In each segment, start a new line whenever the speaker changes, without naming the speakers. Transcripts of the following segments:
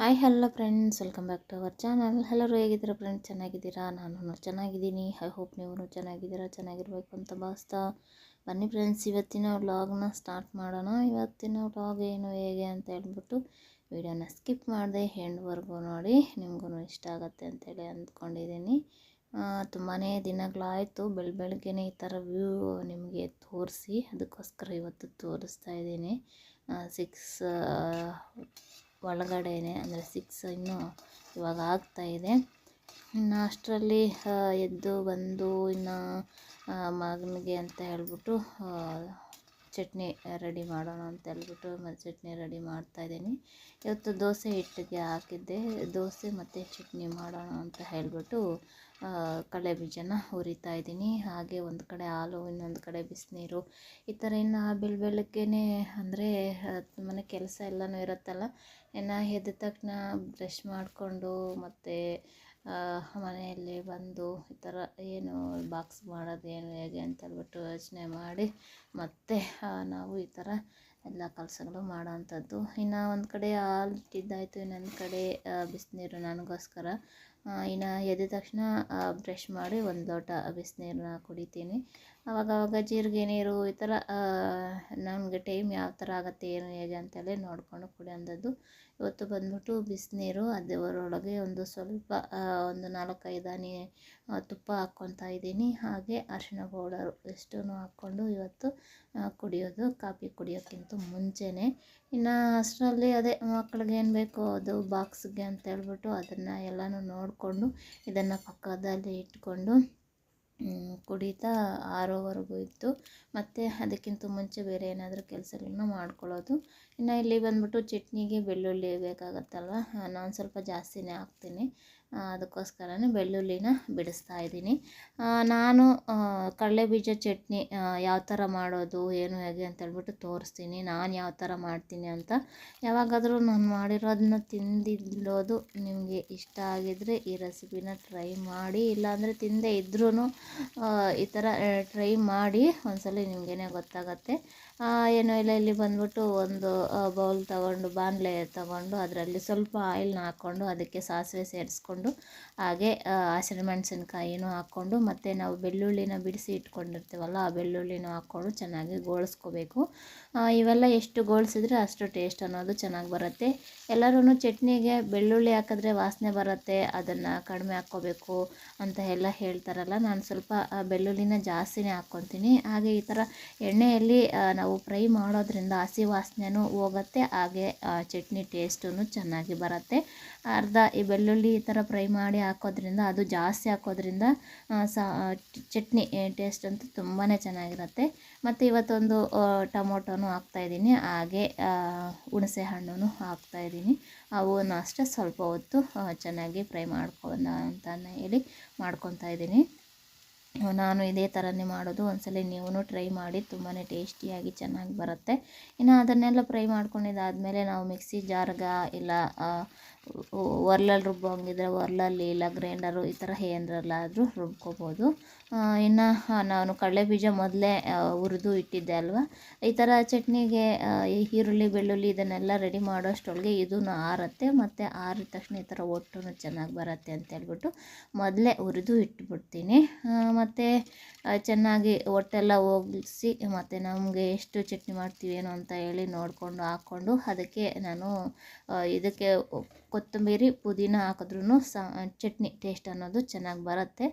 Hi hello friends welcome back to our channel ಎಲ್ಲರೂ ಹೇಗಿದ್ದೀರಾ friends ಚೆನ್ನಾಗಿದ್ದೀರಾ? ನಾನು ಚೆನ್ನಾಗಿದ್ದೀನಿ. ಐ ಹೋಪ್ ನೀವು ಚೆನ್ನಾಗಿದ್ದೀರಾ? ಚೆನ್ನಾಗಿರ್ಬೇಕು ಅಂತ ಭಾವಿಸ್ತಾ ಬನ್ನಿ ಫ್ರೆಂಡ್ಸ್ ಇವತ್ತಿನ ವ್ಲಾಗ್ನ ಸ್ಟಾರ್ಟ್ ಮಾಡೋಣ. ಇವತ್ತಿನ ವ್ಲಾಗ್ ಏನು, ಹೇಗೆ ಅಂತ ಹೇಳ್ಬಿಟ್ಟು ವಿಡಿಯೋನ ಸ್ಕಿಪ್ ಮಾಡಿದೆ. ಹೆಂಡ್ವರೆಗೂ ನೋಡಿ ನಿಮಗೂ ಇಷ್ಟ ಆಗುತ್ತೆ ಅಂತೇಳಿ ಅಂದ್ಕೊಂಡಿದ್ದೀನಿ. ತುಂಬಾ ದಿನಗಳಾಯಿತು. ಬೆಳ, ಬೆಳಗ್ಗೆನೇ ಈ ಥರ ವ್ಯೂ ನಿಮಗೆ ತೋರಿಸಿ, ಅದಕ್ಕೋಸ್ಕರ ಇವತ್ತು ತೋರಿಸ್ತಾ ಇದ್ದೀನಿ. ಸಿಕ್ಸ್ ಒಳಗಡೆನೆ ಅಂದರೆ ಸಿಕ್ಸ್ ಇನ್ನೂ ಇವಾಗ ಆಗ್ತಾ ಇದೆ. ಇನ್ನು ಅಷ್ಟರಲ್ಲಿ ಎದ್ದು ಬಂದು ಇನ್ನು ಮಗನಿಗೆ ಅಂತ ಹೇಳ್ಬಿಟ್ಟು ಚಟ್ನಿ ರೆಡಿ ಮಾಡೋಣ ಅಂತ ಹೇಳ್ಬಿಟ್ಟು ಮತ್ತು ಚಟ್ನಿ ರೆಡಿ ಮಾಡ್ತಾಯಿದ್ದೀನಿ ಇವತ್ತು ದೋಸೆ ಹಿಟ್ಟಿಗೆ ಹಾಕಿದ್ದೆ. ದೋಸೆ ಮತ್ತು ಚಟ್ನಿ ಮಾಡೋಣ ಅಂತ ಹೇಳ್ಬಿಟ್ಟು ಕಡಲೆ ಬೀಜನ ಹುರಿತಾ ಇದ್ದೀನಿ. ಹಾಗೆ ಒಂದು ಕಡೆ ಹಾಲು, ಇನ್ನೊಂದು ಕಡೆ ಬಿಸಿನೀರು. ಈ ಥರ ಇನ್ನು ಬೆಳ ಬೆಳಗ್ಗೆನೇ ಅಂದರೆ ತುಂಬಾ ಕೆಲಸ ಎಲ್ಲನೂ ಇರುತ್ತಲ್ಲ, ಇನ್ನು ಎದ್ದ ತಕ್ಷಣ ಬ್ರಷ್ ಮಾಡಿಕೊಂಡು ಮತ್ತು ಮನೆಯಲ್ಲಿ ಬಂದು ಈ ಥರ ಏನು ಬಾಕ್ಸ್ ಮಾಡೋದು ಏನು ಹೇಗೆ ಅಂತ ಹೇಳ್ಬಿಟ್ಟು ಯೋಚನೆ ಮಾಡಿ ಮತ್ತೆ ನಾವು ಈ ಥರ ಎಲ್ಲ ಕೆಲಸಗಳು ಮಾಡೋವಂಥದ್ದು ಇನ್ನು ಒಂದು ಕಡೆ ಹಾಲು ಇಟ್ಟಿದ್ದಾಯಿತು ಇನ್ನೊಂದು ಕಡೆ ಬಿಸಿನೀರು ನನಗೋಸ್ಕರ. ಇನ್ನು ಎದ್ದ ತಕ್ಷಣ ಬ್ರಷ್ ಮಾಡಿ ಒಂದು ಲೋಟ ಬಿಸಿನೀರನ್ನ ಕುಡಿತೀನಿ. ಅವಾಗವಾಗ ಜೀರಿಗೆ ನೀರು ಈ ಥರ ನಮಗೆ ಟೈಮ್ ಯಾವ ಥರ ಆಗುತ್ತೆ, ಏನು ಹೇಗೆ ಅಂತೇಳಿ ನೋಡಿಕೊಂಡು ಕುಡಿಯೋಂಥದ್ದು ಇವತ್ತು ಬಂದ್ಬಿಟ್ಟು ಬಿಸಿನೀರು ಅದರೊಳಗೆ ಒಂದು ಸ್ವಲ್ಪ ಒಂದು ನಾಲ್ಕೈದು ಹನಿ ತುಪ್ಪ ಹಾಕ್ಕೊತಾ ಇದ್ದೀನಿ. ಹಾಗೆ ಅರಿಶಿನ ಪೌಡರು ಎಷ್ಟೂ ಹಾಕ್ಕೊಂಡು ಇವತ್ತು ಕುಡಿಯೋದು, ಕಾಫಿ ಕುಡಿಯೋಕ್ಕಿಂತ ಮುಂಚೆನೇ. ಇನ್ನು ಅಷ್ಟರಲ್ಲಿ ಅದೇ ಮಕ್ಕಳಿಗೆ ಏನು ಬೇಕೋ ಅದು ಬಾಕ್ಸ್ಗೆ ಅಂತ ಹೇಳ್ಬಿಟ್ಟು ಅದನ್ನು ಎಲ್ಲನೂ ನೋಡಿಕೊಂಡು ಇದನ್ನು ಪಕ್ಕದಲ್ಲಿ ಇಟ್ಕೊಂಡು ಕುಡಿತಾ ಆರೋವರೆಗೂ ಇತ್ತು. ಮತ್ತು ಅದಕ್ಕಿಂತ ಮುಂಚೆ ಬೇರೆ ಏನಾದರೂ ಕೆಲಸಗಳನ್ನ ಮಾಡ್ಕೊಳ್ಳೋದು. ಇನ್ನು ಇಲ್ಲಿ ಬಂದ್ಬಿಟ್ಟು ಚಟ್ನಿಗೆ ಬೆಳ್ಳುಳ್ಳಿ ಬೇಕಾಗುತ್ತಲ್ವ? ನಾನು ಸ್ವಲ್ಪ ಜಾಸ್ತಿನೇ ಹಾಕ್ತೀನಿ. ಅದಕ್ಕೋಸ್ಕರನೇ ಬೆಳ್ಳುಳ್ಳಿನ ಬಿಡಿಸ್ತಾ ಇದ್ದೀನಿ. ನಾನು ಕಡಲೆ ಬೀಜ ಚಟ್ನಿ ಯಾವ ಥರ ಮಾಡೋದು, ಏನು ಹೇಗೆ ಅಂತ ಹೇಳ್ಬಿಟ್ಟು ತೋರಿಸ್ತೀನಿ. ನಾನು ಯಾವ ಥರ ಮಾಡ್ತೀನಿ ಅಂತ. ಯಾವಾಗಾದರೂ ನಾನು ಮಾಡಿರೋದನ್ನ ತಿಂದಿಲ್ಲೋದು ನಿಮಗೆ ಇಷ್ಟ ಆಗಿದರೆ ಈ ರೆಸಿಪಿನ ಟ್ರೈ ಮಾಡಿ. ಇಲ್ಲಾಂದರೆ ತಿಂದೇ ಇದ್ರೂ ಈ ಥರ ಟ್ರೈ ಮಾಡಿ. ಒಂದ್ಸಲ ನಿಮಗೇನೆ ಗೊತ್ತಾಗತ್ತೆ. ಏನು ಇಲ್ಲ, ಇಲ್ಲಿ ಬಂದ್ಬಿಟ್ಟು ಒಂದು ಬೌಲ್ ತಗೊಂಡು, ಬಾಣಲೆ ತಗೊಂಡು, ಅದರಲ್ಲಿ ಸ್ವಲ್ಪ ಆಯಿಲ್ನ ಹಾಕ್ಕೊಂಡು, ಅದಕ್ಕೆ ಸಾಸಿವೆ ಸೇರಿಸ್ಕೊಂಡು, ಹಾಗೆ ಹಸಿರು ಮೆಣಸಿನ್ಕಾಯಿನೂ ಹಾಕ್ಕೊಂಡು, ಮತ್ತು ನಾವು ಬೆಳ್ಳುಳ್ಳಿನ ಬಿಡಿಸಿ ಇಟ್ಕೊಂಡಿರ್ತೀವಲ್ಲ, ಆ ಬೆಳ್ಳುಳ್ಳಿನೂ ಹಾಕ್ಕೊಂಡು ಚೆನ್ನಾಗಿ ಗೋಳಿಸ್ಕೋಬೇಕು. ಇವೆಲ್ಲ ಎಷ್ಟು ಗೋಳಿಸಿದ್ರೆ ಅಷ್ಟು ಟೇಸ್ಟ್ ಅನ್ನೋದು ಚೆನ್ನಾಗಿ ಬರುತ್ತೆ. ಎಲ್ಲರೂ ಚಟ್ನಿಗೆ ಬೆಳ್ಳುಳ್ಳಿ ಹಾಕಿದ್ರೆ ವಾಸನೆ ಬರುತ್ತೆ, ಅದನ್ನು ಕಡಿಮೆ ಹಾಕ್ಕೋಬೇಕು ಅಂತ ಎಲ್ಲ ಹೇಳ್ತಾರಲ್ಲ, ನಾನು ಸ್ವಲ್ಪ ಬೆಳ್ಳುಳ್ಳಿನ ಜಾಸ್ತಿನೇ ಹಾಕ್ಕೊತೀನಿ. ಹಾಗೆ ಈ ಥರ ಎಣ್ಣೆಯಲ್ಲಿ ನಾವು ಫ್ರೈ ಮಾಡೋದ್ರಿಂದ ಹಸಿ ವಾಸನೆನೂ ಹೋಗುತ್ತೆ, ಹಾಗೆ ಚಟ್ನಿ ಟೇಸ್ಟೂ ಚೆನ್ನಾಗಿ ಬರುತ್ತೆ. ಅರ್ಧ ಈ ಬೆಳ್ಳುಳ್ಳಿ ಈ ಥರ ಫ್ರೈ ಮಾಡಿ ಹಾಕೋದ್ರಿಂದ, ಅದು ಜಾಸ್ತಿ ಹಾಕೋದ್ರಿಂದ ಚಟ್ನಿ ಟೇಸ್ಟ್ ಅಂತೂ ತುಂಬಾ ಚೆನ್ನಾಗಿರುತ್ತೆ. ಮತ್ತು ಇವತ್ತೊಂದು ಟೊಮೊಟೊನೂ ಹಾಕ್ತಾಯಿದ್ದೀನಿ ಹಾಗೆ ಹುಣಸೆ ಹಣ್ಣು ಹಾಕ್ತಾಯಿದ್ದೀನಿ ಅವನ್ನ ಅಷ್ಟೇ ಸ್ವಲ್ಪ ಹೊತ್ತು ಚೆನ್ನಾಗಿ ಫ್ರೈ ಮಾಡ್ಕೊಂಡು ಅಂತ ಹೇಳಿ ಮಾಡ್ಕೊತಾ ಇದ್ದೀನಿ. ನಾನು ಇದೇ ಥರನೇ ಮಾಡೋದು. ಒಂದ್ಸಲ ನೀವು ಟ್ರೈ ಮಾಡಿ ತುಂಬಾ ಟೇಸ್ಟಿಯಾಗಿ ಚೆನ್ನಾಗಿ ಬರುತ್ತೆ. ಇನ್ನು ಅದನ್ನೆಲ್ಲ ಫ್ರೈ ಮಾಡ್ಕೊಂಡಿದ್ದಾದಮೇಲೆ ನಾವು ಮಿಕ್ಸಿ ಜಾರ್ಗ ಇಲ್ಲ ಒರ್ಲಲ್ಲಿ ರುಬ್ಬೋಂಗಿದ್ರೆ ಒರ್ಲಲ್ಲಿ ಇಲ್ಲ, ಗ್ರೈಂಡರು ಈ ಥರ ಏನರಲ್ಲಾದರೂ ರುಬ್ಕೋಬೋದು. ಇನ್ನು ನಾನು ಕಡಲೆ ಬೀಜ ಮೊದಲೇ ಹುರಿದು ಇಟ್ಟಿದ್ದೆ ಅಲ್ವಾ? ಈ ಥರ ಚಟ್ನಿಗೆ ಈರುಳ್ಳಿ, ಬೆಳ್ಳುಳ್ಳಿ ಇದನ್ನೆಲ್ಲ ರೆಡಿ ಮಾಡೋಷ್ಟೊಳಗೆ ಇದೂ ಆರುತ್ತೆ, ಮತ್ತು ಆರಿದ ತಕ್ಷಣ ಈ ಥರ ಒಟ್ಟು ಚೆನ್ನಾಗಿ ಬರುತ್ತೆ ಅಂತ ಹೇಳ್ಬಿಟ್ಟು ಮೊದಲೇ ಹುರಿದು ಇಟ್ಬಿಡ್ತೀನಿ. ಮತ್ತು ಚೆನ್ನಾಗಿ ಒಟ್ಟೆಲ್ಲ ಹೋಗಿಸಿ ಮತ್ತು ನಮಗೆ ಎಷ್ಟು ಚಟ್ನಿ ಮಾಡ್ತೀವಿ ಏನು ಅಂತ ಹೇಳಿ ನೋಡಿಕೊಂಡು ಹಾಕ್ಕೊಂಡು ಅದಕ್ಕೆ ನಾನು ಇದಕ್ಕೆ ಕೊತ್ತಂಬರಿ ಪುದೀನ ಹಾಕಿದ್ರೂ ಸ, ಚಟ್ನಿ ಟೇಸ್ಟ್ ಅನ್ನೋದು ಚೆನ್ನಾಗಿ ಬರುತ್ತೆ.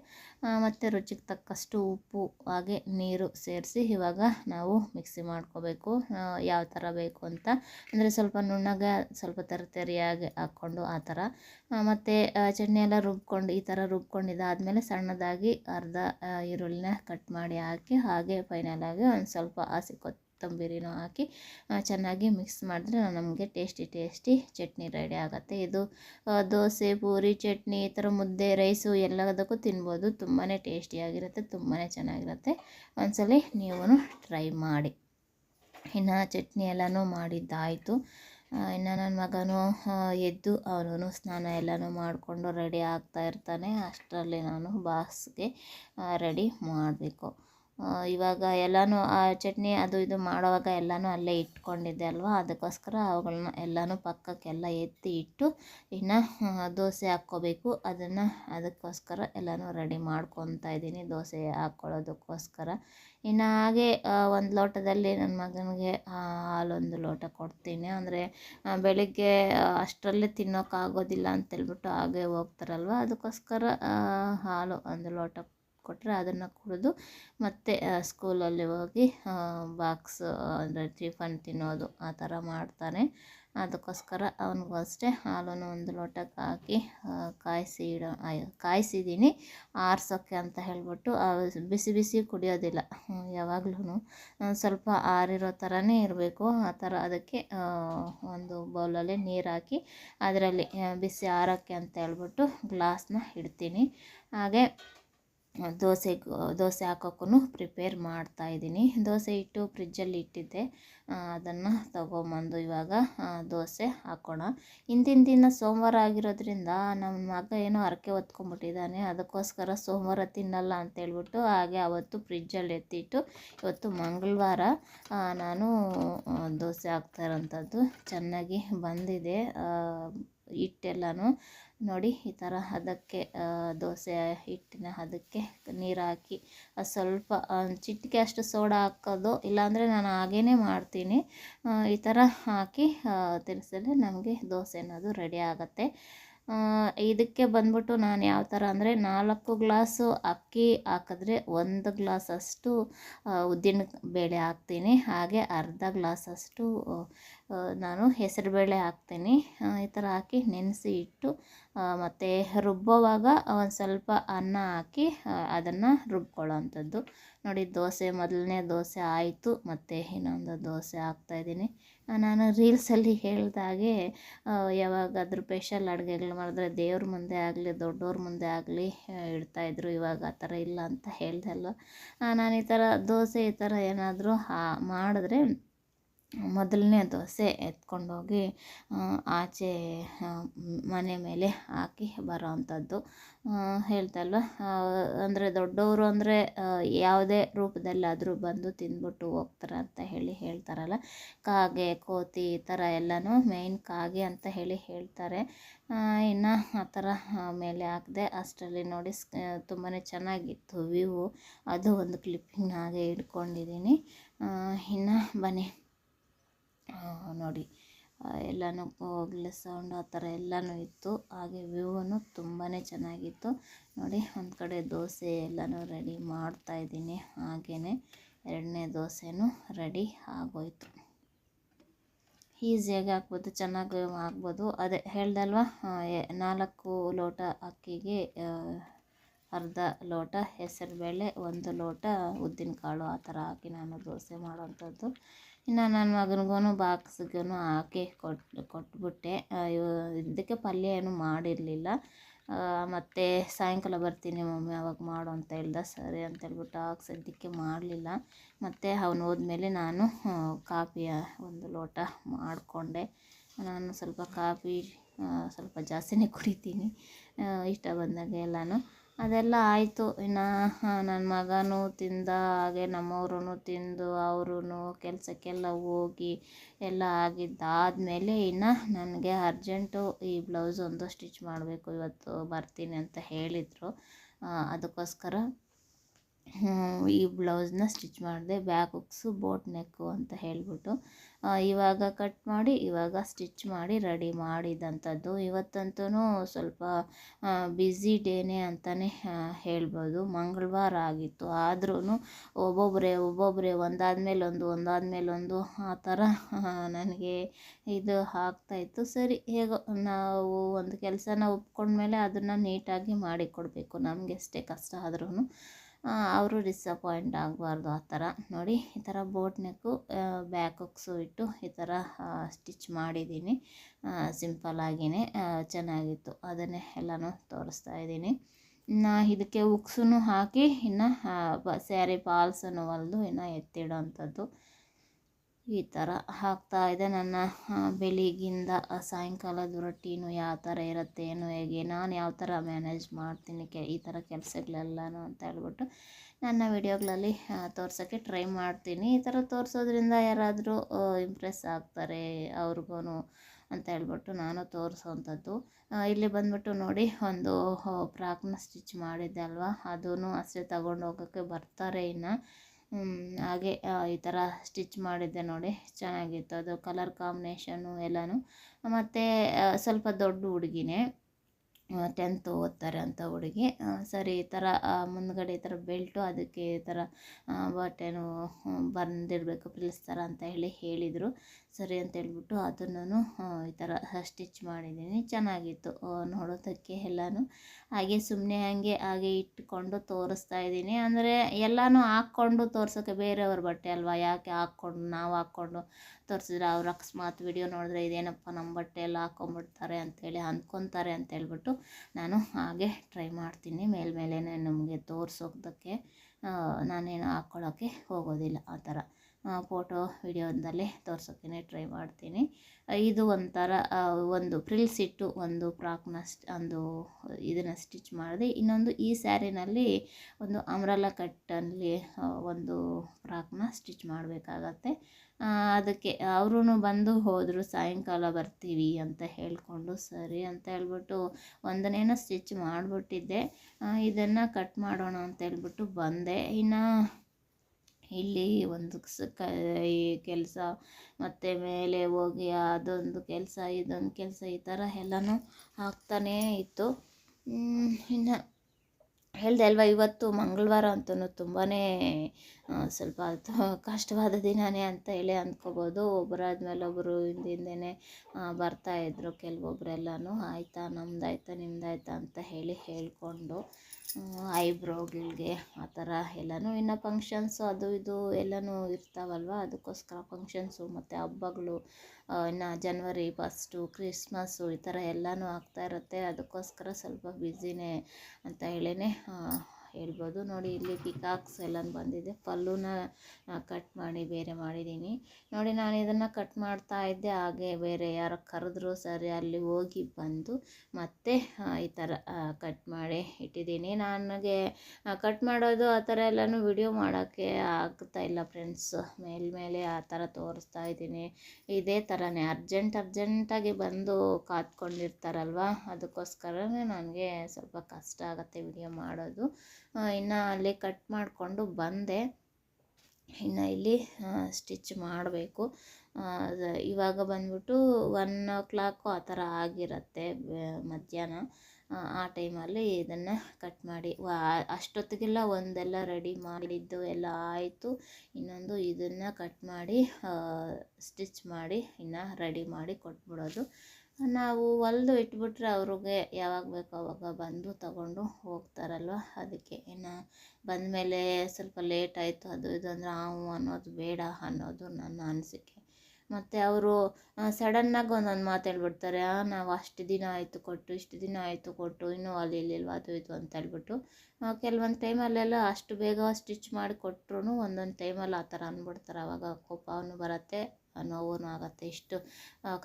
ಮತ್ತು ರುಚಿಗೆ ತಕ್ಕಷ್ಟು ಉಪ್ಪು, ಹಾಗೆ ನೀರು ಸೇರಿಸಿ ಇವಾಗ ನಾವು ಮಿಕ್ಸಿ ಮಾಡ್ಕೋಬೇಕು. ಯಾವ ಥರ ಬೇಕು ಅಂತ. ಅಂದರೆ ಸ್ವಲ್ಪ ನುಣ್ಣಗೆ ಸ್ವಲ್ಪ ತರಿತರಿಯಾಗಿ ಹಾಕ್ಕೊಂಡು ಆ ಥರ ಮತ್ತು ಚಟ್ನಿ ಎಲ್ಲ ರುಬ್ಕೊಂಡು, ಈ ಥರ ರುಬ್ಕೊಂಡಿದ್ದಾದಮೇಲೆ ಸಣ್ಣದಾಗಿ ಅರ್ಧ ಈರುಳ್ಳಿನ ಕಟ್ ಮಾಡಿ ಹಾಕಿ, ಹಾಗೆ ಫೈನಲಾಗಿ ಒಂದು ಸ್ವಲ್ಪ ಹಸಿ ಕೊತ್ತು ಕೊತ್ತಂಬರಿನೂ ಹಾಕಿ ಚೆನ್ನಾಗಿ ಮಿಕ್ಸ್ ಮಾಡಿದ್ರೆ ನಮಗೆ ಟೇಸ್ಟಿ ಟೇಸ್ಟಿ ಚಟ್ನಿ ರೆಡಿ ಆಗುತ್ತೆ. ಇದು ದೋಸೆ, ಪೂರಿ ಚಟ್ನಿ, ಈ ಥರ ಮುದ್ದೆ ರೈಸು ಎಲ್ಲದಕ್ಕೂ ತಿನ್ಬೋದು. ತುಂಬಾ ಟೇಸ್ಟಿಯಾಗಿರುತ್ತೆ ತುಂಬಾ ಚೆನ್ನಾಗಿರುತ್ತೆ. ಒಂದ್ಸಲಿ ನೀವು ಟ್ರೈ ಮಾಡಿ. ಇನ್ನು ಚಟ್ನಿ ಎಲ್ಲನೂ ಮಾಡಿದ್ದಾಯಿತು. ಇನ್ನು ನನ್ನ ಮಗನೂ ಎದ್ದು ಅವನು ಸ್ನಾನ ಎಲ್ಲನೂ ಮಾಡಿಕೊಂಡು ರೆಡಿ ಆಗ್ತಾ ಇರ್ತಾನೆ. ಅಷ್ಟರಲ್ಲಿ ನಾನು ಬಾಸ್ಗೆ ರೆಡಿ ಮಾಡಬೇಕು. ಇವಾಗ ಎಲ್ಲನೂ ಆ ಚಟ್ನಿ ಅದು ಇದು ಮಾಡುವಾಗ ಎಲ್ಲನೂ ಅಲ್ಲೇ ಇಟ್ಕೊಂಡಿದ್ದೆ ಅಲ್ವಾ? ಅದಕ್ಕೋಸ್ಕರ ಅವುಗಳನ್ನ ಎಲ್ಲನೂ ಪಕ್ಕಕ್ಕೆಲ್ಲ ಎತ್ತಿ ಇಟ್ಟು ಇನ್ನು ದೋಸೆ ಹಾಕ್ಕೋಬೇಕು. ಅದನ್ನು ಅದಕ್ಕೋಸ್ಕರ ಎಲ್ಲನೂ ರೆಡಿ ಮಾಡ್ಕೊತಾ ಇದ್ದೀನಿ ದೋಸೆ ಹಾಕ್ಕೊಳ್ಳೋದಕ್ಕೋಸ್ಕರ. ಇನ್ನು ಹಾಗೆ ಒಂದು ಲೋಟದಲ್ಲಿ ನನ್ನ ಮಗನಿಗೆ ಹಾಲೊಂದು ಲೋಟ ಕೊಡ್ತೀನಿ. ಅಂದರೆ ಬೆಳಿಗ್ಗೆ ಅಷ್ಟರಲ್ಲೇ ತಿನ್ನೋಕ್ಕಾಗೋದಿಲ್ಲ ಅಂತೇಳ್ಬಿಟ್ಟು ಹಾಗೆ ಹೋಗ್ತಾರಲ್ವ? ಅದಕ್ಕೋಸ್ಕರ ಹಾಲು ಒಂದು ಲೋಟ ಕೊಟ್ಟರೆ ಅದನ್ನು ಕುಡಿದು ಮತ್ತೆ ಸ್ಕೂಲಲ್ಲಿ ಹೋಗಿ ಬಾಕ್ಸ್ ಅಂದರೆ ಟಿಫನ್ ತಿನ್ನೋದು ಆ ಥರ ಮಾಡ್ತಾನೆ. ಅದಕ್ಕೋಸ್ಕರ ಅವನಿಗೂ ಅಷ್ಟೇ ಹಾಲನ್ನು ಒಂದು ಲೋಟಕ್ಕೆ ಹಾಕಿ ಕಾಯಿಸಿ ಇಡೋ ಕಾಯಿಸಿದ್ದೀನಿ ಆರಿಸೋಕ್ಕೆ ಅಂತ ಹೇಳಿಬಿಟ್ಟು ಬಿಸಿ ಬಿಸಿ ಕುಡಿಯೋದಿಲ್ಲ. ಯಾವಾಗ್ಲೂ ಸ್ವಲ್ಪ ಆರಿರೋ ಥರನೇ ಇರಬೇಕು. ಆ ಥರ ಅದಕ್ಕೆ ಒಂದು ಬೌಲಲ್ಲಿ ನೀರು ಹಾಕಿ, ಅದರಲ್ಲಿ ಬಿಸಿ ಆರೋಕ್ಕೆ ಅಂತ ಹೇಳ್ಬಿಟ್ಟು ಗ್ಲಾಸ್ನ ಇಡ್ತೀನಿ. ಹಾಗೆ ದೋಸೆ ದೋಸೆ ಹಾಕೋಕ್ಕೂ ಪ್ರಿಪೇರ್ ಮಾಡ್ತಾ ಇದ್ದೀನಿ. ದೋಸೆ ಹಿಟ್ಟು ಫ್ರಿಜ್ಜಲ್ಲಿ ಇಟ್ಟಿದ್ದೆ. ಅದನ್ನು ತಗೊಂಬಂದು ಇವಾಗ ದೋಸೆ ಹಾಕೋಣ. ಹಿಂದಿನ ದಿನ ಸೋಮವಾರ ಆಗಿರೋದ್ರಿಂದ ನಮ್ಮ ಮಗ ಏನೋ ಹರಕೆ ಹೊತ್ಕೊಂಡ್ಬಿಟ್ಟಿದ್ದಾನೆ ಅದಕ್ಕೋಸ್ಕರ ಸೋಮವಾರ ತಿನ್ನಲ್ಲ ಅಂತೇಳ್ಬಿಟ್ಟು ಹಾಗೆ ಅವತ್ತು ಫ್ರಿಜ್ಜಲ್ಲಿ ಎತ್ತಿಟ್ಟು ಇವತ್ತು ಮಂಗಳವಾರ ನಾನು ದೋಸೆ ಹಾಕ್ತಾ ಇರೋಂಥದ್ದು. ಚೆನ್ನಾಗಿ ಬಂದಿದೆ. ಹಿಟ್ಟೆಲ್ಲನೂ ನೋಡಿ ಈ ಥರ ಅದಕ್ಕೆ ದೋಸೆ ಹಿಟ್ಟಿನ ಅದಕ್ಕೆ ನೀರು ಹಾಕಿ ಸ್ವಲ್ಪ ಚಿಟಿಕೆ ಅಷ್ಟು ಸೋಡಾ ಹಾಕೋದು, ಇಲ್ಲಾಂದರೆ ನಾನು ಹಾಗೇ ಮಾಡ್ತೀನಿ. ಈ ಥರ ಹಾಕಿ ತಿರ್ಸಿದ್ರೆ ನಮಗೆ ದೋಸೆ ಅನ್ನೋದು ರೆಡಿ ಆಗುತ್ತೆ. ಇದಕ್ಕೆ ಬಂದ್ಬಿಟ್ಟು ನಾನು ಯಾವ ಥರ ಅಂದರೆ ನಾಲ್ಕು ಗ್ಲಾಸು ಅಕ್ಕಿ ಹಾಕಿದ್ರೆ ಒಂದು ಗ್ಲಾಸಷ್ಟು ಉದ್ದಿನ ಬೇಳೆ ಹಾಕ್ತೀನಿ. ಹಾಗೆ ಅರ್ಧ ಗ್ಲಾಸಷ್ಟು ಅಷ್ಟು ನಾನು ಹೆಸರುಬೇಳೆ ಹಾಕ್ತೀನಿ. ಈ ಥರ ಹಾಕಿ ನೆನೆಸಿ ಇಟ್ಟು ಮತ್ತು ರುಬ್ಬೋವಾಗ ಒಂದು ಸ್ವಲ್ಪ ಅನ್ನ ಹಾಕಿ ಅದನ್ನು ರುಬ್ಕೊಳ್ಳೋ ಅಂಥದ್ದು ನೋಡಿ, ದೋಸೆ, ಮೊದಲನೇ ದೋಸೆ ಆಯಿತು, ಮತ್ತು ಇನ್ನೊಂದು ದೋಸೆ ಹಾಕ್ತಾಯಿದ್ದೀನಿ ನಾನು ರೀಲ್ಸಲ್ಲಿ ಹೇಳಿದಾಗೆ ಯಾವಾಗಾದ್ರೂ ಸ್ಪೆಷಲ್ ಅಡುಗೆಗಳು ಮಾಡಿದ್ರೆ ದೇವ್ರ ಮುಂದೆ ಆಗಲಿ ದೊಡ್ಡವ್ರ ಮುಂದೆ ಆಗಲಿ ಇಡ್ತಾಯಿದ್ರು ಇವಾಗ ಆ ಥರ ಇಲ್ಲ ಅಂತ ಹೇಳಿದೆ ಅಲ್ವ? ನಾನು ಈ ಥರ ದೋಸೆ ಈ ಥರ ಏನಾದರೂ ಮಾಡಿದ್ರೆ ಮೊದಲನೇ ದೋಸೆ ಎತ್ಕೊಂಡೋಗಿ ಆಚೆ ಮನೆ ಮೇಲೆ ಹಾಕಿ ಬರೋ ಅಂಥದ್ದು ಹೇಳ್ತಲ್ವ ಅಂದರೆ ದೊಡ್ಡವರು ಅಂದರೆ ಯಾವುದೇ ರೂಪದಲ್ಲಾದರೂ ಬಂದು ತಿಂದ್ಬಿಟ್ಟು ಹೋಗ್ತಾರೆ ಅಂತ ಹೇಳಿ ಹೇಳ್ತಾರಲ್ಲ. ಕಾಗೆ, ಕೋತಿ ಈ ಥರ ಎಲ್ಲನೂ ಮೇಯ್ನ್ ಕಾಗೆ ಅಂತ ಹೇಳಿ ಹೇಳ್ತಾರೆ. ಇನ್ನು ಆ ಥರ ಮೇಲೆ ಹಾಕಿದೆ ಅಷ್ಟರಲ್ಲಿ ನೋಡಿ ತುಂಬಾ ಚೆನ್ನಾಗಿತ್ತು ವ್ಯೂ. ಅದು ಒಂದು ಕ್ಲಿಪ್ಪಿಂಗ್ ಹಾಗೆ ಇಟ್ಕೊಂಡಿದ್ದೀನಿ. ಇನ್ನು ಬನ್ನಿ. ನೋಡಿ. ಎಲ್ಲನೂ ಹೋಗ್ಲೆ ಸೌಂಡ್ ಆ ಥರ ಎಲ್ಲನೂ ಇತ್ತು. ಹಾಗೆ ವ್ಯೂವನ್ನು ತುಂಬಾ ಚೆನ್ನಾಗಿತ್ತು. ನೋಡಿ, ಒಂದು ಕಡೆ ದೋಸೆ ಎಲ್ಲನೂ ರೆಡಿ ಮಾಡ್ತಾ ಇದ್ದೀನಿ. ಹಾಗೆಯೇ ಎರಡನೇ ದೋಸೆನೂ ರೆಡಿ ಆಗೋಯ್ತು. ಈಸಿಯಾಗಿ ಹಾಕ್ಬೋದು, ಚೆನ್ನಾಗಿ ಆಗ್ಬೋದು. ಅದೇ ಹೇಳ್ದಲ್ವ ನಾಲ್ಕು ಲೋಟ ಅಕ್ಕಿಗೆ ಅರ್ಧ ಲೋಟ ಹೆಸರುಬೇಳೆ, ಒಂದು ಲೋಟ ಉದ್ದಿನಕಾಳು ಆ ಥರ ಹಾಕಿ ನಾನು ದೋಸೆ ಮಾಡೋವಂಥದ್ದು. ಇನ್ನು ನನ್ನ ಮಗನಿಗೂ ಬಾಕ್ಸ್ಗೂ ಹಾಕಿ ಕೊಟ್ಟು ಕೊಟ್ಬಿಟ್ಟೆ. ಇದಕ್ಕೆ ಪಲ್ಯ ಏನು ಮಾಡಿರಲಿಲ್ಲ. ಮತ್ತು ಸಾಯಂಕಾಲ ಬರ್ತೀನಿ ಮಮ್ಮಿ, ಅವಾಗ ಮಾಡು ಅಂತ ಹೇಳ್ದ. ಸರಿ ಅಂತ ಹೇಳ್ಬಿಟ್ಟು ಆಗ ಸದ್ಯಕ್ಕೆ ಮಾಡಲಿಲ್ಲ. ಮತ್ತು ಅವನು ಹೋದ್ಮೇಲೆ ನಾನು ಕಾಫಿಯ ಒಂದು ಲೋಟ ಮಾಡಿಕೊಂಡೆ. ನಾನು ಸ್ವಲ್ಪ ಕಾಫಿ ಸ್ವಲ್ಪ ಜಾಸ್ತಿನೇ ಕುಡಿತೀನಿ. ಇಷ್ಟ ಬಂದಾಗ ಎಲ್ಲನೂ. ಅದೆಲ್ಲ ಆಯಿತು. ಇನ್ನು ನನ್ನ ಮಗನೂ ತಿಂದ, ಹಾಗೆ ನಮ್ಮವ್ರೂ ತಿಂದು ಅವ್ರೂ ಕೆಲಸಕ್ಕೆಲ್ಲ ಹೋಗಿ ಎಲ್ಲ ಆಗಿದ್ದಾದಮೇಲೆ ಇನ್ನು ನನಗೆ ಅರ್ಜೆಂಟು ಈ ಬ್ಲೌಸ್ ಒಂದು ಸ್ಟಿಚ್ ಮಾಡಬೇಕು, ಇವತ್ತು ಬರ್ತೀನಿ ಅಂತ ಹೇಳಿದರು. ಅದಕ್ಕೋಸ್ಕರ ಈ ಬ್ಲೌಸ್ನ ಸ್ಟಿಚ್ ಮಾಡಿದೆ, ಬ್ಯಾಕ್ ಹುಕ್ಸು, ಬೋಟ್ ನೆಕ್ಕು ಅಂತ ಹೇಳಿಬಿಟ್ಟು ಇವಾಗ ಕಟ್ ಮಾಡಿ, ಇವಾಗ ಸ್ಟಿಚ್ ಮಾಡಿ, ರೆಡಿ ಮಾಡಿದಂಥದ್ದು. ಇವತ್ತಂತೂ ಸ್ವಲ್ಪ ಬ್ಯುಸಿ ಡೇನೇ ಅಂತಲೇ ಹೇಳ್ಬೋದು. ಮಂಗಳವಾರ ಆಗಿತ್ತು. ಆದ್ರೂ ಒಬ್ಬೊಬ್ಬರೇ ಒಬ್ಬೊಬ್ಬರೇ ಒಂದಾದ್ಮೇಲೊಂದು ಒಂದು, ಒಂದಾದ್ಮೇಲೆ ಒಂದು, ಆ ಥರ ನನಗೆ ಇದು ಆಗ್ತಾಯಿತ್ತು ಸರಿ, ಹೇಗೋ, ನಾವು ಒಂದು ಕೆಲಸನ ಒಪ್ಕೊಂಡ್ಮೇಲೆ ಅದನ್ನು ನೀಟಾಗಿ ಮಾಡಿ ಕೊಡಬೇಕು ನಮಗೆ ಎಷ್ಟೇ ಕಷ್ಟ ಆದ್ರೂ ಅವರು ಡಿಸಪಾಯಿಂಟ್ ಆಗಬಾರ್ದು ಆ ಥರ. ನೋಡಿ, ಈ ಥರ ಬೋಟ್ ನೆಕ್ಕು ಬ್ಯಾಕ್ ಹೊಕ್ಸು ಇಟ್ಟು ಈ ಥರ ಸ್ಟಿಚ್ ಮಾಡಿದ್ದೀನಿ. ಸಿಂಪಲ್ಲಾಗಿಯೇ ಚೆನ್ನಾಗಿತ್ತು. ಅದನ್ನೇ ಎಲ್ಲನೂ ತೋರಿಸ್ತಾ ಇದ್ದೀನಿ. ಇನ್ನು ಇದಕ್ಕೆ ಉಕ್ಸೂ ಹಾಕಿ, ಇನ್ನು ಸ್ಯಾರಿ ಫಾಲ್ಸನ್ನು ಹೊಲ್ದು ಇನ್ನು ಎತ್ತಿಡೋ ಅಂಥದ್ದು ಈ ಥರ ಇದೆ. ನನ್ನ ಬೆಳಿಗ್ಗಿಂದ ಸಾಯಂಕಾಲದ ರೊಟೀನು ಯಾವ ಥರ ಇರುತ್ತೆ, ಏನು ಹೇಗೆ, ನಾನು ಯಾವ ಥರ ಮ್ಯಾನೇಜ್ ಮಾಡ್ತೀನಿ, ಕೆ, ಈ ಥರ ಕೆಲಸಗಳೆಲ್ಲನೂ ಅಂತ ಹೇಳ್ಬಿಟ್ಟು ನನ್ನ ವಿಡಿಯೋಗಳಲ್ಲಿ ತೋರ್ಸೋಕ್ಕೆ ಟ್ರೈ ಮಾಡ್ತೀನಿ. ಈ ಥರ ತೋರಿಸೋದ್ರಿಂದ ಯಾರಾದರೂ ಇಂಪ್ರೆಸ್ ಆಗ್ತಾರೆ ಅವ್ರಿಗೂ ಅಂತ ಹೇಳ್ಬಿಟ್ಟು ನಾನು ತೋರಿಸೋವಂಥದ್ದು ಇಲ್ಲಿ ಬಂದ್ಬಿಟ್ಟು ನೋಡಿ, ಒಂದು ಫ್ರಾಕ್ನ ಸ್ಟಿಚ್ ಮಾಡಿದ್ದೆ ಅಲ್ವಾ? ಅದೂ ಅಷ್ಟೇ ತೊಗೊಂಡು ಹೋಗೋಕ್ಕೆ ಬರ್ತಾರೆ ಇನ್ನು. ಹಾಗೆ ಈ ಥರ ಸ್ಟಿಚ್ ಮಾಡಿದ್ದೆ ನೋಡಿ, ಚೆನ್ನಾಗಿತ್ತು. ಅದು ಕಲರ್ ಕಾಂಬಿನೇಷನು ಎಲ್ಲನೂ. ಮತ್ತು ಸ್ವಲ್ಪ ದೊಡ್ಡ ಹುಡುಗಿನೇ. ಟೆಂತ್ ಓದ್ತಾರೆ ಅಂತ ಹುಡುಗಿ. ಸರಿ, ಈ ಥರ ಮುಂದುಗಡೆ ಈ ಥರ ಬೆಲ್ಟು ಅದಕ್ಕೆ ಈ ಥರ ಬಟ್ಟೆನೂ ಬಂದಿರಬೇಕು ಪ್ರಿಲ್ಸ್ ಥರ ಅಂತ ಹೇಳಿ ಹೇಳಿದರು. ಸರಿ ಅಂತ ಹೇಳ್ಬಿಟ್ಟು ಅದನ್ನು ಈ ಥರ ಸ್ಟಿಚ್ ಮಾಡಿದ್ದೀನಿ. ಚೆನ್ನಾಗಿತ್ತು ನೋಡೋದಕ್ಕೆ ಎಲ್ಲನೂ. ಹಾಗೆ ಸುಮ್ಮನೆ ಹಾಗೆ ಹಾಗೆ ಇಟ್ಕೊಂಡು ತೋರಿಸ್ತಾ ಇದ್ದೀನಿ. ಅಂದರೆ ಎಲ್ಲನೂ ಹಾಕ್ಕೊಂಡು ತೋರ್ಸೋಕ್ಕೆ ಬೇರೆಯವ್ರ ಬಟ್ಟೆ ಅಲ್ವಾ? ಯಾಕೆ ಹಾಕ್ಕೊಂಡು, ನಾವು ಹಾಕ್ಕೊಂಡು? ತೋರಿಸಿದ್ರೆ ಅವ್ರು ಅಕಸ್ಮಾತ್ ವಿಡಿಯೋ ನೋಡಿದ್ರೆ ಇದೇನಪ್ಪ ನಮ್ಮ ಬಟ್ಟೆ ಎಲ್ಲ ಹಾಕ್ಕೊಂಬಿಡ್ತಾರೆ ಅಂತೇಳಿ ಅಂದ್ಕೊತಾರೆ ಅಂತ ಹೇಳ್ಬಿಟ್ಟು ನಾನು ಹಾಗೆ ಟ್ರೈ ಮಾಡ್ತೀನಿ. ಮೇಲ್ಮೇಲೆ ನಮಗೆ ತೋರಿಸೋದಕ್ಕೆ ನಾನೇನು ಹಾಕ್ಕೊಳ್ಳೋಕ್ಕೆ ಹೋಗೋದಿಲ್ಲ ಆ ಥರ. ಫೋಟೋ ವಿಡಿಯೋದಲ್ಲೇ ತೋರ್ಸೋಕ್ಕೆ ಟ್ರೈ ಮಾಡ್ತೀನಿ. ಇದು ಒಂಥರ ಒಂದು ಪ್ರಿಲ್ಸ್ ಇಟ್ಟು ಒಂದು ಫ್ರಾಕ್ನ ಒಂದು ಇದನ್ನು ಸ್ಟಿಚ್ ಮಾಡಿದೆ. ಇನ್ನೊಂದು ಈ ಸ್ಯಾರಿನಲ್ಲಿ ಒಂದು ಅಮ್ರಲ ಕಟ್ಟಲ್ಲಿ ಒಂದು ಫ್ರಾಕ್ನ ಸ್ಟಿಚ್ ಮಾಡಬೇಕಾಗತ್ತೆ. ಅದಕ್ಕೆ ಅವರು ಬಂದು ಹೋದರು, ಸಾಯಂಕಾಲ ಬರ್ತೀವಿ ಅಂತ ಹೇಳಿಕೊಂಡು, ಸರಿ ಅಂತ ಹೇಳ್ಬಿಟ್ಟು ಒಂದನೇನೋ ಸ್ಟಿಚ್ ಮಾಡಿಬಿಟ್ಟಿದ್ದೆ. ಇದನ್ನು ಕಟ್ ಮಾಡೋಣ ಅಂತ ಹೇಳ್ಬಿಟ್ಟು ಬಂದೆ. ಇನ್ನು ಇಲ್ಲಿ ಒಂದು ಕೆಲಸ ಮತ್ತು ಮೇಲೆ ಹೋಗಿ ಅದೊಂದು ಕೆಲಸ, ಇದೊಂದು ಕೆಲಸ ಈ ಥರ ಎಲ್ಲನೂ ಆಗ್ತಾನೇ ಇತ್ತು. ಇನ್ನು ಹೇಳ್ದೆ ಅಲ್ವಾ, ಇವತ್ತು ಮಂಗಳವಾರ ಅಂತೂ ತುಂಬಾ ಸ್ವಲ್ಪ ಕಷ್ಟವಾದ ದಿನವೇ ಅಂತ ಹೇಳಿ ಅಂದ್ಕೋಬೋದು. ಒಬ್ಬರಾದ್ಮೇಲೆ ಒಬ್ಬರು ಹಿಂದಿಂದನೇ ಬರ್ತಾಯಿದ್ರು ಕೆಲವೊಬ್ರೆಲ್ಲನೂ. ಆಯಿತಾ, ನಮ್ದಾಯ್ತಾ, ನಿಮ್ದಾಯ್ತಾ ಅಂತ ಹೇಳಿ ಹೇಳಿಕೊಂಡು ಐಬ್ರೋಗಳಿಗೆ ಆ ಥರ ಎಲ್ಲನೂ ಇನ್ನು ಫಂಕ್ಷನ್ಸು ಅದು ಇದು ಎಲ್ಲನೂ ಇರ್ತಾವಲ್ವ? ಅದಕ್ಕೋಸ್ಕರ ಫಂಕ್ಷನ್ಸು ಮತ್ತು ಹಬ್ಬಗಳು ಇನ್ನು ಜನ್ವರಿ ಫಸ್ಟು ಕ್ರಿಸ್ಮಸ್ಸು ಈ ಥರ ಎಲ್ಲನೂ ಆಗ್ತಾ ಇರುತ್ತೆ. ಅದಕ್ಕೋಸ್ಕರ ಸ್ವಲ್ಪ ಬ್ಯುಸಿನೇ ಅಂತ ಹೇಳಿನೇ. ಹೇಳ್ಬೋದು ನೋಡಿ, ಇಲ್ಲಿ ಪಿಕಾಕ್ಸ್ ಎಲ್ಲ ಬಂದಿದೆ. ಪಲ್ಲುನ ಕಟ್ ಮಾಡಿ ಬೇರೆ ಮಾಡಿದ್ದೀನಿ ನೋಡಿ, ನಾನು ಇದನ್ನು ಕಟ್ ಮಾಡ್ತಾ ಇದ್ದೆ. ಹಾಗೆ ಬೇರೆ ಯಾರೋ ಕರೆದ್ರು ಸರಿ ಅಲ್ಲಿ ಹೋಗಿ ಬಂದು ಮತ್ತೆ ಈ ಥರ ಕಟ್ ಮಾಡಿ ಇಟ್ಟಿದ್ದೀನಿ ನನಗೆ ಕಟ್ ಮಾಡೋದು ಆ ಥರ ಎಲ್ಲನೂ ವಿಡಿಯೋ ಮಾಡೋಕ್ಕೆ ಆಗ್ತಾ ಇಲ್ಲ ಫ್ರೆಂಡ್ಸ್ ಮೇಲ್ಮೇಲೆ ಆ ಥರ ತೋರಿಸ್ತಾ ಇದ್ದೀನಿ. ಇದೇ ಥರನೇ ಅರ್ಜೆಂಟ್ ಅರ್ಜೆಂಟಾಗಿ ಬಂದು ಕಾತ್ಕೊಂಡಿರ್ತಾರಲ್ವ ಅದಕ್ಕೋಸ್ಕರನೇ ನನಗೆ ಸ್ವಲ್ಪ ಕಷ್ಟ ಆಗುತ್ತೆ ವಿಡಿಯೋ ಮಾಡೋದು. ಇನ್ನು ಅಲ್ಲಿ ಕಟ್ ಮಾಡಿಕೊಂಡು ಬಂದೆ. ಇನ್ನು ಇಲ್ಲಿ ಸ್ಟಿಚ್ ಮಾಡಬೇಕು. ಇವಾಗ ಬಂದ್ಬಿಟ್ಟು ಒನ್ ಓ ಕ್ಲಾಕು ಆ ಥರ ಆಗಿರುತ್ತೆ ಮಧ್ಯಾಹ್ನ. ಆ, ಟೈಮಲ್ಲಿ ಇದನ್ನು ಕಟ್ ಮಾಡಿ ಅಷ್ಟೊತ್ತಿಗೆಲ್ಲ ಒಂದೆಲ್ಲ ರೆಡಿ ಮಾಡಿದ್ದು ಎಲ್ಲ ಆಯಿತು. ಇನ್ನೊಂದು ಇದನ್ನು ಕಟ್ ಮಾಡಿ ಸ್ಟಿಚ್ ಮಾಡಿ ಇನ್ನು ರೆಡಿ ಮಾಡಿ ಕೊಟ್ಬಿಡೋದು. ನಾವು ಹೊಲ್ದು ಇಟ್ಬಿಟ್ರೆ ಅವ್ರಿಗೆ ಯಾವಾಗ ಬೇಕೋ ಅವಾಗ ಬಂದು ತಗೊಂಡು ಹೋಗ್ತಾರಲ್ವ? ಅದಕ್ಕೆ ಇನ್ನು ಬಂದಮೇಲೆ ಸ್ವಲ್ಪ ಲೇಟ್ ಆಯಿತು ಅದು ಇದು ಅಂದರೆ ಹಾವು ಅನ್ನೋದು ಬೇಡ ಅನ್ನೋದು ನನ್ನ ಅನಿಸಿಕೆ. ಮತ್ತು ಅವರು ಸಡನ್ನಾಗಿ ಒಂದೊಂದು ಮಾತು ಹೇಳ್ಬಿಡ್ತಾರೆ ನಾವು ಅಷ್ಟು ದಿನ ಆಯಿತು ಕೊಟ್ಟು, ಇಷ್ಟು ದಿನ ಆಯಿತು ಕೊಟ್ಟು, ಇನ್ನೂ ಅಲ್ಲಿ ಇಲ್ಲಿಲ್ವ ಅದು ಇದು ಅಂತ ಹೇಳ್ಬಿಟ್ಟು ಕೆಲವೊಂದು ಟೈಮಲ್ಲೆಲ್ಲ ಅಷ್ಟು ಬೇಗ ಸ್ಟಿಚ್ ಮಾಡಿ ಕೊಟ್ಟರು ಒಂದೊಂದು ಟೈಮಲ್ಲಿ ಆ ಥರ ಅಂದ್ಬಿಡ್ತಾರೆ ಆವಾಗ ಕೋಪವೂ ಬರುತ್ತೆ. ನೋವು ಆಗುತ್ತೆ. ಇಷ್ಟು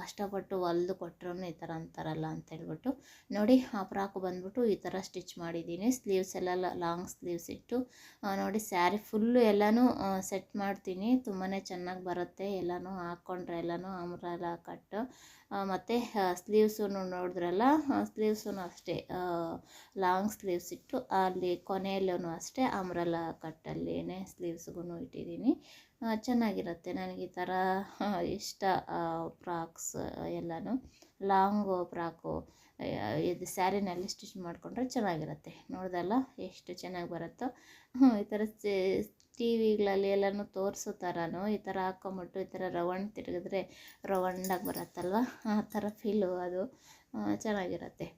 ಕಷ್ಟಪಟ್ಟು ಹೊಲ್ದು ಕೊಟ್ಟರು ಈ ಥರ ಅಂತಾರಲ್ಲ ಅಂತ ಹೇಳ್ಬಿಟ್ಟು ನೋಡಿ, ಆ ಫ್ರಾಕು ಬಂದ್ಬಿಟ್ಟು ಈ ಥರ ಸ್ಟಿಚ್ ಮಾಡಿದ್ದೀನಿ. ಸ್ಲೀವ್ಸ್ ಎಲ್ಲ ಲಾಂಗ್ ಸ್ಲೀವ್ಸ್ ಇಟ್ಟು ನೋಡಿ ಸ್ಯಾರಿ ಫುಲ್ಲು ಎಲ್ಲನೂ ಸೆಟ್ ಮಾಡ್ತೀನಿ. ತುಂಬಾ ಚೆನ್ನಾಗಿ ಬರುತ್ತೆ. ಎಲ್ಲನೂ ಹಾಕ್ಕೊಂಡ್ರೆ ಎಲ್ಲನೂ ಅಮ್ರಲ್ಲ ಕಟ್ಟು. ಮತ್ತು ಸ್ಲೀವ್ಸೂ ನೋಡಿದ್ರಲ್ಲ ಸ್ಲೀವ್ಸೂ ಅಷ್ಟೇ ಲಾಂಗ್ ಸ್ಲೀವ್ಸ್ ಇಟ್ಟು ಅಲ್ಲಿ ಕೊನೆಯಲ್ಲೂ ಅಷ್ಟೇ ಅಮ್ರಲ್ಲ ಕಟ್ಟಲ್ಲಿನೇ ಸ್ಲೀವ್ಸ್ಗೂ ಇಟ್ಟಿದ್ದೀನಿ. ಚೆನ್ನಾಗಿರುತ್ತೆ ನನಗೆ ಈ ಥರ ಇಷ್ಟ ಫ್ರಾಕ್ಸ್ ಎಲ್ಲನೂ. ಲಾಂಗು ಫ್ರಾಕು ಇದು ಸ್ಯಾರಿನಲ್ಲಿ ಸ್ಟಿಚ್ ಮಾಡಿಕೊಂಡ್ರೆ ಚೆನ್ನಾಗಿರುತ್ತೆ. ನೋಡಿದಲ್ಲ ಎಷ್ಟು ಚೆನ್ನಾಗಿ ಬರುತ್ತೋ. ಈ ಥರ ಟಿ ವಿಗಳಲ್ಲಿ ಎಲ್ಲನೂ ತೋರಿಸೋ ಥರನೂ ಈ ಥರ ಹಾಕೊಂಬಿಟ್ಟು ಈ ಥರ ರವಂಡ್ ತಿರುಗಿದ್ರೆ ರವಂಡಾಗಿ ಬರುತ್ತಲ್ವ? ಆ ಥರ ಫೀಲು ಅದು ಚೆನ್ನಾಗಿರುತ್ತೆ.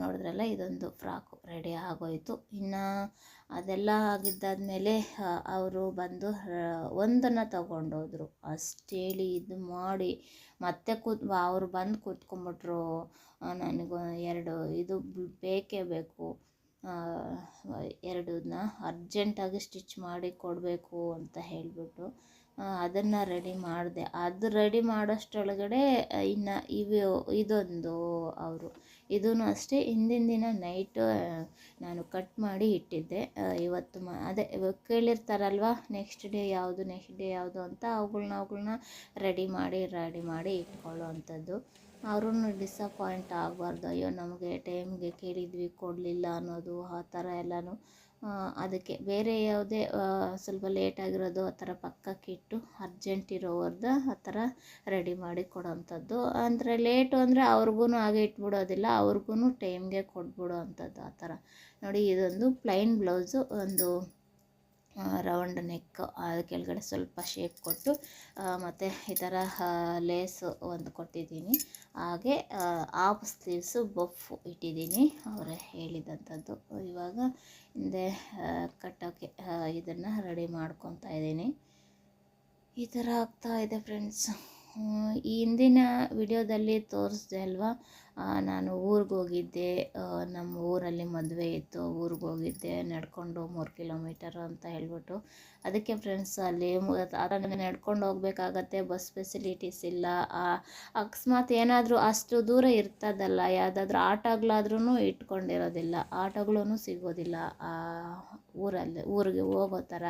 ನೋಡಿದ್ರಲ್ಲ, ಇದೊಂದು ಫ್ರಾಕು ರೆಡಿ ಆಗೋಯಿತು. ಇನ್ನು ಅದೆಲ್ಲ ಆಗಿದ್ದಾದಮೇಲೆ ಅವರು ಬಂದು ಒಂದನ್ನು ತಗೊಂಡೋದ್ರು. ಅಷ್ಟೇಳಿ ಇದು ಮಾಡಿ ಮತ್ತೆ ಕೂತ್ ಅವರು ಬಂದು ಕೂತ್ಕೊಂಬಿಟ್ರು. ನನಗೆ ಎರಡು, ಇದು ಬೇಕೇ ಬೇಕು. ಎರಡನ್ನ ಅರ್ಜೆಂಟಾಗಿ ಸ್ಟಿಚ್ ಮಾಡಿ ಕೊಡಬೇಕು ಅಂತ ಹೇಳಿಬಿಟ್ಟು ಅದನ್ನು ರೆಡಿ ಮಾಡಿದೆ. ಅದು ರೆಡಿ ಮಾಡೋಷ್ಟರೊಳಗಡೆ ಇನ್ನು ಇವು, ಇದೊಂದು ಅವರು. ಇದೂ ಅಷ್ಟೇ, ಹಿಂದಿನ ದಿನ ನೈಟು ನಾನು ಕಟ್ ಮಾಡಿ ಇಟ್ಟಿದ್ದೆ. ಇವತ್ತು ಮ, ಅದೇ ಕೇಳಿರ್ತಾರಲ್ವ ನೆಕ್ಸ್ಟ್ ಡೇ ಯಾವುದು ನೆಕ್ಸ್ಟ್ ಡೇ ಯಾವುದು ಅಂತ, ಅವುಗಳ್ನ ಅವುಗಳ್ನ ರೆಡಿ ಮಾಡಿ ರೆಡಿ ಮಾಡಿ ಇಟ್ಕೊಳ್ಳೋ ಅಂಥದ್ದು ಅವ್ರೂ ಡಿಸಪಾಯಿಂಟ್ ಆಗಬಾರ್ದು. ಅಯ್ಯೋ, ನಮಗೆ ಟೈಮ್ಗೆ ಕೇಳಿದ್ವಿ, ಕೊಡಲಿಲ್ಲ ಅನ್ನೋದು, ಆ ಥರ ಎಲ್ಲನೂ. ಅದಕ್ಕೆ ಬೇರೆ ಯಾವುದೇ ಸ್ವಲ್ಪ ಲೇಟಾಗಿರೋದು ಆ ಥರ ಪಕ್ಕಕ್ಕಿಟ್ಟು ಅರ್ಜೆಂಟ್ ಇರೋವ್ರದ್ದು ಆ ಥರ ರೆಡಿ ಮಾಡಿ ಕೊಡೋವಂಥದ್ದು ಅಂದರೆ ಲೇಟು ಅಂದರೆ ಅವ್ರಿಗೂ ಹಾಗೆ ಇಟ್ಬಿಡೋದಿಲ್ಲ ಅವ್ರಿಗೂ ಟೈಮ್ಗೆ ಕೊಟ್ಬಿಡೋ ಅಂಥದ್ದು ಆ ಥರ. ನೋಡಿ ಇದೊಂದು ಪ್ಲೈನ್ ಬ್ಲೌಸು ಒಂದು ರೌಂಡ್ ನೆಕ್ ಕೆಳಗಡೆ ಸ್ವಲ್ಪ ಶೇಪ್ ಕೊಟ್ಟು ಮತ್ತು ಈ ಥರ ಲೇಸು ಒಂದು ಕೊಟ್ಟಿದ್ದೀನಿ. ಹಾಗೆ ಆಫ್ ಸ್ಲೀವ್ಸು ಬಫ್ ಇಟ್ಟಿದ್ದೀನಿ. ಅವರೇ ಹೇಳಿದಂಥದ್ದು ಇವಾಗ ಹಿಂದೆ ಕಟ್ಟೋಕ್ಕೆ ಇದನ್ನು ರೆಡಿ ಮಾಡ್ಕೊತಾ ಇದ್ದೀನಿ. ಈ ಥರ ಆಗ್ತಾ ಇದೆ ಫ್ರೆಂಡ್ಸ್ ಈ ಹಿಂದಿನ ವಿಡಿಯೋದಲ್ಲಿ ತೋರಿಸ್ದೆ ಅಲ್ವಾ? ನಾನು ಊರಿಗೆ ಹೋಗಿದ್ದೆ. ನಮ್ಮ ಊರಲ್ಲಿ ಮದುವೆ ಇತ್ತು. ಊರಿಗೆ ಹೋಗಿದ್ದೆ. ನಡ್ಕೊಂಡು ಮೂರು ಕಿಲೋಮೀಟರ್ ಅಂತ ಹೇಳ್ಬಿಟ್ಟು. ಅದಕ್ಕೆ ಫ್ರೆಂಡ್ಸ್ ಅಲ್ಲಿ ನಡ್ಕೊಂಡು ಹೋಗ್ಬೇಕಾಗತ್ತೆ. ಬಸ್ ಫೆಸಿಲಿಟೀಸ್ ಇಲ್ಲ. ಅಕಸ್ಮಾತ್ ಏನಾದರೂ ಅಷ್ಟು ದೂರ ಇರ್ತದಲ್ಲ. ಯಾವುದಾದ್ರೂ ಆಟೋಗಳಾದ್ರೂ ಇಟ್ಕೊಂಡಿರೋದಿಲ್ಲ. ಆಟೋಗಳೂ ಸಿಗೋದಿಲ್ಲ. ಆ, ಊರಲ್ಲಿ, ಊರಿಗೆ ಹೋಗೋ ಥರ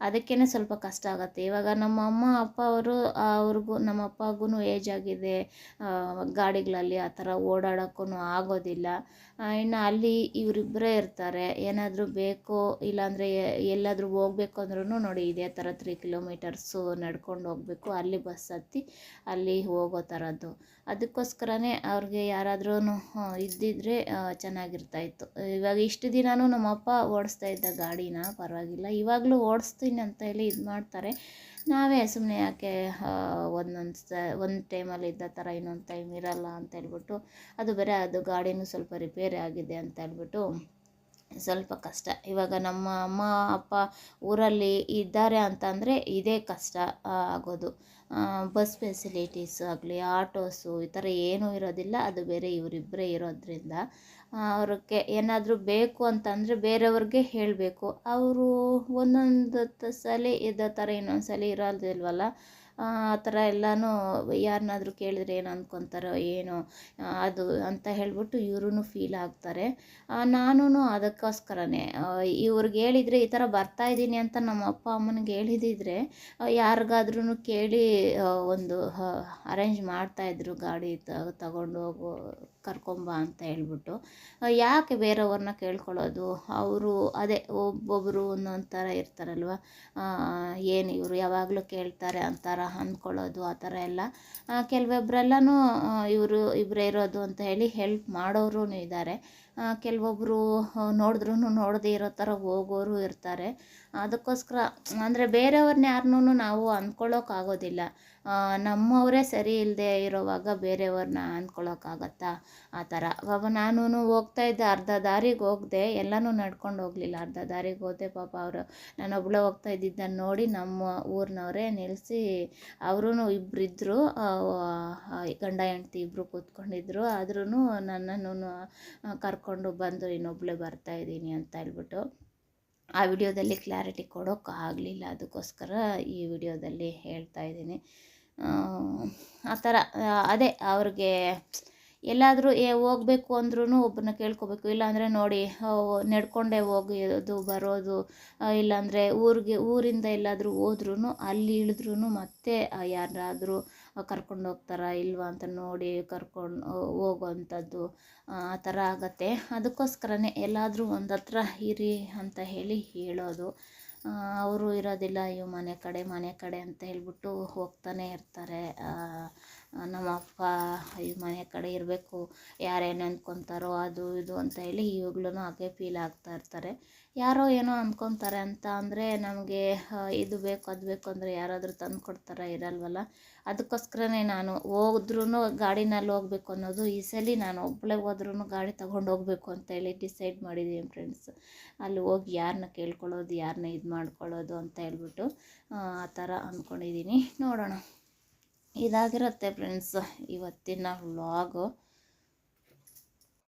ಅದಕ್ಕೇ ಸ್ವಲ್ಪ ಕಷ್ಟ ಆಗುತ್ತೆ. ಇವಾಗ ನಮ್ಮ ಅಮ್ಮ, ಅಪ್ಪ ಅವರು ಅವ್ರಿಗೂ, ನಮ್ಮ ಅಪ್ಪಗೂ ಏಜ್ ಆಗಿದೆ. ಗಾಡಿಗಳಲ್ಲಿ ಆ ಥರ ಓಡಾಡೋಕ್ಕೂ ಆಗೋದಿಲ್ಲ. ಇನ್ನು ಅಲ್ಲಿ ಇವರಿಬ್ಬರೇ ಇರ್ತಾರೆ. ಏನಾದರೂ ಬೇಕೋ ಇಲ್ಲಾಂದರೆ ಎಲ್ಲಾದರೂ ಹೋಗ್ಬೇಕು ಅಂದ್ರೂ ನೋಡಿ ಇದೇ ಥರ ತ್ರೀ ಕಿಲೋಮೀಟರ್ಸು ನಡ್ಕೊಂಡು ಹೋಗಬೇಕು. ಅಲ್ಲಿ ಬಸ್ ಹತ್ತಿ ಅಲ್ಲಿ ಹೋಗೋ ಥರದ್ದು ಅದಕ್ಕೋಸ್ಕರನೇ ಅವ್ರಿಗೆ ಯಾರಾದ್ರೂ ಇದ್ದಿದ್ರೆ ಚೆನ್ನಾಗಿರ್ತಾಯಿತ್ತು ಇವಾಗ ಇಷ್ಟು ದಿನವೂ ನಮ್ಮಪ್ಪ ಓಡಿಸ್ತಾ ಇದ್ದ ಗಾಡಿನ ಪರವಾಗಿಲ್ಲ. ಇವಾಗಲೂ ಓಡಿಸ್ತೀನಿ ಅಂತ ಹೇಳಿ ಇದು ಮಾಡ್ತಾರೆ. ನಾವೇ ಸುಮ್ಮನೆ ಯಾಕೆ ಒಂದೊಂದು ಸ, ಒಂದು ಟೈಮಲ್ಲಿ ಇದ್ದ ಥರ ಇನ್ನೊಂದು ಟೈಮ್ ಇರಲ್ಲ ಅಂತ ಹೇಳ್ಬಿಟ್ಟು, ಅದು ಬೇರೆ ಅದು ಗಾಡಿನೂ ಸ್ವಲ್ಪ ರಿಪೇರಿ ಆಗಿದೆ ಅಂತ ಹೇಳ್ಬಿಟ್ಟು ಸ್ವಲ್ಪ ಕಷ್ಟ. ಇವಾಗ ನಮ್ಮ ಅಮ್ಮ, ಅಪ್ಪ ಊರಲ್ಲಿ ಇದ್ದಾರೆ ಅಂತಂದರೆ ಇದೇ ಕಷ್ಟ ಆಗೋದು. ಬಸ್ ಫೆಸಿಲಿಟೀಸ್ ಆಗಲಿ ಆಟೋಸು ಈ ಥರ ಏನೂ ಇರೋದಿಲ್ಲ, ಅದು ಬೇರೆ ಇವರಿಬ್ಬರೇ ಇರೋದ್ರಿಂದ. ಅವ್ರಿಗೆ ಏನಾದರೂ ಬೇಕು ಅಂತಂದರೆ ಬೇರೆಯವ್ರಿಗೆ ಹೇಳಬೇಕು. ಅವರು ಒಂದೊಂದು ಸಲ ಇದ್ದ ಥರ ಇನ್ನೊಂದು ಸಲ ಇರೋದಿಲ್ವಲ್ಲ ಆ ಥರ ಎಲ್ಲನೂ ಯಾರನ್ನಾದ್ರೂ ಕೇಳಿದ್ರೆ ಏನು ಅಂದ್ಕೊತಾರೋ ಏನು ಅದು ಅಂತ ಹೇಳ್ಬಿಟ್ಟು ಇವ್ರೂ ಫೀಲ್ ಆಗ್ತಾರೆ. ನಾನು ಅದಕ್ಕೋಸ್ಕರನೇ ಇವ್ರಿಗೆ ಹೇಳಿದರೆ ಈ ಥರ ಬರ್ತಾ ಇದ್ದೀನಿ ಅಂತ ನಮ್ಮ ಅಪ್ಪ ಅಮ್ಮನಿಗೆ ಹೇಳಿದಿದ್ರೆ ಯಾರಿಗಾದ್ರೂ ಕೇಳಿ ಒಂದು ಅರೇಂಜ್ ಮಾಡ್ತಾಯಿದ್ರು ಗಾಡಿ ತಗೊಂಡು ಹೋಗೋ ಕರ್ಕೊಂಬ ಅಂತ ಹೇಳ್ಬಿಟ್ಟು ಯಾಕೆ ಬೇರೆಯವ್ರನ್ನ ಕೇಳ್ಕೊಳ್ಳೋದು? ಅವರು ಅದೇ ಒಬ್ಬೊಬ್ಬರು ಒಂದೊಂದು ಥರ ಇರ್ತಾರಲ್ವ ಏನು ಇವರು ಯಾವಾಗಲೂ ಕೇಳ್ತಾರೆ ಅಂತಾರ ಅಂದ್ಕೊಳ್ಳೋದು, ಆ ಥರ ಎಲ್ಲ. ಕೆಲವೊಬ್ಬರೆಲ್ಲನೂ ಇವರು ಇಬ್ಬರೇ ಇರೋದು ಅಂತ ಹೇಳಿ ಹೆಲ್ಪ್ ಮಾಡೋರು ಇದ್ದಾರೆ ಕೆಲವೊಬ್ಬರು ನೋಡಿದ್ರೂ ನೋಡದೇ ಇರೋ ಥರ ಹೋಗೋರು ಇರ್ತಾರೆ. ಅದಕ್ಕೋಸ್ಕರ, ಅಂದರೆ ಬೇರೆಯವ್ರನ್ನ ಯಾರನ್ನೂ ನಾವು ಅಂದ್ಕೊಳ್ಳೋಕ್ಕಾಗೋದಿಲ್ಲ ನಮ್ಮವರೇ ಸರಿ ಇಲ್ಲದೆ ಇರೋವಾಗ ಬೇರೆಯವ್ರನ್ನ ಅಂದ್ಕೊಳ್ಳೋಕ್ಕಾಗತ್ತಾ ಆ ಥರ. ಅವಾಗ ನಾನು ಹೋಗ್ತಾ ಇದ್ದೆ, ಅರ್ಧ ದಾರಿಗೆ ಹೋಗದೆ, ಎಲ್ಲನೂ ನಡ್ಕೊಂಡು ಹೋಗಲಿಲ್ಲ. ಅರ್ಧ ದಾರಿಗೆ ಹೋದೆ ಪಾಪ ಅವರು. ನಾನು ಒಬ್ಬಳೇ ಹೋಗ್ತಾ ಇದ್ದಿದ್ದನ್ನು ನೋಡಿ ನಮ್ಮ ಊರಿನವರೇ ನಿಲ್ಲಿಸಿ ಅವರೂ ಇಬ್ಬರಿದ್ದರು ಗಂಡ ಹೆಂಡ್ತಿ ಇಬ್ಬರು ಕೂತ್ಕೊಂಡಿದ್ರು. ಆದ್ರೂ ನನ್ನನ್ನು ಕರ್ಕೊಂಡು ಬಂದು ಇನ್ನೊಬ್ಬಳೇ ಬರ್ತಾಯಿದ್ದೀನಿ ಅಂತ ಹೇಳ್ಬಿಟ್ಟು ಆ ವಿಡಿಯೋದಲ್ಲಿ ಕ್ಲಾರಿಟಿ ಕೊಡೋಕ್ಕಾಗಲಿಲ್ಲ ಅದಕ್ಕೋಸ್ಕರ ಈ ವಿಡಿಯೋದಲ್ಲಿ ಹೇಳ್ತಾ ಇದ್ದೀನಿ. ಆ ಥರ ಅದೇ ಅವ್ರಿಗೆ ಎಲ್ಲಾದರೂ ಏ, ಹೋಗ್ಬೇಕು ಅಂದ್ರೂ ಒಬ್ಬರನ್ನ ಕೇಳ್ಕೊಬೇಕು. ಇಲ್ಲಾಂದರೆ ನೋಡಿ ನಡ್ಕೊಂಡೇ ಹೋಗೋದು ಬರೋದು ಇಲ್ಲಾಂದರೆ ಊರಿಗೆ, ಊರಿಂದ ಎಲ್ಲಾದರೂ ಹೋದ್ರೂ ಅಲ್ಲಿ ಇಳಿದ್ರೂ ಮತ್ತೆ ಯಾರಾದರೂ ಕರ್ಕೊಂಡು ಹೋಗ್ತಾರಾ ಇಲ್ವಾ ಅಂತ ನೋಡಿ ಕರ್ಕೊಂಡು ಹೋಗುವಂಥದ್ದು, ಆ ಥರ ಆಗುತ್ತೆ. ಅದಕ್ಕೋಸ್ಕರನೇ ಎಲ್ಲಾದರೂ ಒಂದು ಹತ್ರ ಇರಿ ಅಂತ ಹೇಳಿ ಹೇಳೋದು. ಅವರು ಇರೋದಿಲ್ಲ, ಅಯ್ಯೋ, ಮನೆ ಕಡೆ ಮನೆ ಕಡೆ ಅಂತ ಹೇಳ್ಬಿಟ್ಟು ಹೋಗ್ತಾನೆ ಇರ್ತಾರೆ. ನಮ್ಮ ಅಪ್ಪ ಈ ಮನೆ ಕಡೆ ಇರಬೇಕು, ಯಾರೇನು ಅಂದ್ಕೊತಾರೋ ಅದು ಇದು ಅಂತ ಹೇಳಿ ಇವಾಗ್ಲೂ ಹಾಗೆ ಫೀಲ್ ಆಗ್ತಾ ಇರ್ತಾರೆ. ಯಾರೋ ಏನೋ ಅಂದ್ಕೊತಾರೆ ಅಂತ ಅಂದರೆ ನಮಗೆ ಇದು ಬೇಕು, ಅದು ಬೇಕು ಅಂದರೆ ಯಾರಾದರೂ ತಂದು ಕೊಡ್ತಾರ ಇರಲ್ವಲ್ಲ. ಅದಕ್ಕೋಸ್ಕರನೇ ನಾನು ಹೋದ್ರೂ ಗಾಡಿನಲ್ಲಿ ಹೋಗ್ಬೇಕು ಅನ್ನೋದು ಈ ಸಲ ನಾನು ಒಬ್ಬಳೇ ಹೋದ್ರೂ ಗಾಡಿ ತಗೊಂಡು ಹೋಗ್ಬೇಕು ಅಂತೇಳಿ ಡಿಸೈಡ್ ಮಾಡಿದ್ದೀನಿ ಫ್ರೆಂಡ್ಸ್ ಅಲ್ಲಿ ಹೋಗಿ ಯಾರನ್ನ ಕೇಳ್ಕೊಳ್ಳೋದು ಯಾರನ್ನ ಇದು ಮಾಡ್ಕೊಳ್ಳೋದು ಅಂತ ಹೇಳ್ಬಿಟ್ಟು, ಆ ಥರ ಅಂದ್ಕೊಂಡಿದ್ದೀನಿ ನೋಡೋಣ. ಇದಾಗಿರುತ್ತೆ ಫ್ರೆಂಡ್ಸ್ ಇವತ್ತಿನ ವ್ಲಾಗು